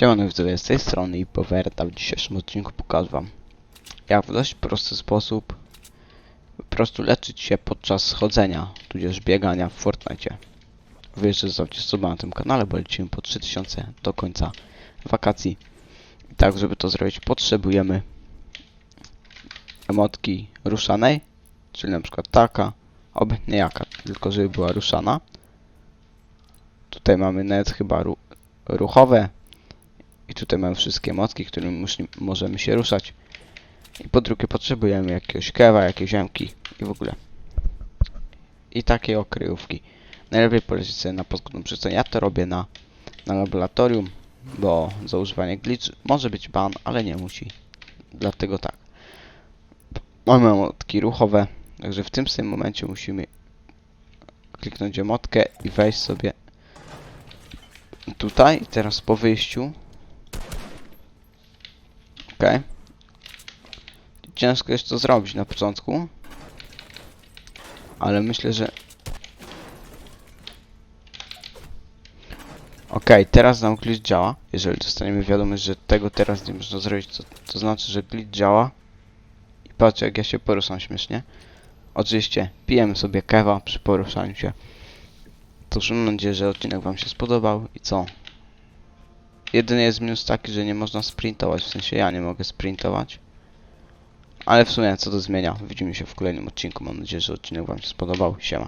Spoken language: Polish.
Siemano widzowie, z tej strony i Powerta w dzisiejszym odcinku pokażę wam jak w dość prosty sposób po prostu leczyć się podczas chodzenia, tudzież biegania w Fortnite. Wy jeszcze zostawcie suba na tym kanale, bo lecimy po 3000 do końca wakacji. I tak, żeby to zrobić potrzebujemy emotki ruszanej, czyli na przykład taka, obojętnie jaka, tylko żeby była ruszana. Tutaj mamy nawet chyba ru ruchowe, i tutaj mamy wszystkie motki, którymi możemy się ruszać. I po drugie potrzebujemy jakiegoś kewa, jakieś ziemki i w ogóle. I takie okryjówki. Najlepiej polecieć sobie na podgląd przystani. Ja to robię na, na laboratorium, bo za używanie glitch może być ban, ale nie musi. Dlatego tak. Mamy motki ruchowe, także w tym samym momencie musimy kliknąć emotkę i wejść sobie tutaj. Teraz po wyjściu Okej. Ciężko jest to zrobić na początku. Ale myślę, że... Okej, teraz nam glitch działa. Jeżeli dostaniemy wiadomość, że tego teraz nie można zrobić, to, to znaczy, że glitch działa. I patrzcie, jak ja się poruszam śmiesznie. Oczywiście pijemy sobie kewa przy poruszaniu się. To mam nadzieję, że odcinek wam się spodobał i co? Jedyny jest minus taki, że nie można sprintować, w sensie ja nie mogę sprintować. Ale w sumie co to zmienia? Widzimy się w kolejnym odcinku. Mam nadzieję, że odcinek Wam się spodobał. Siema.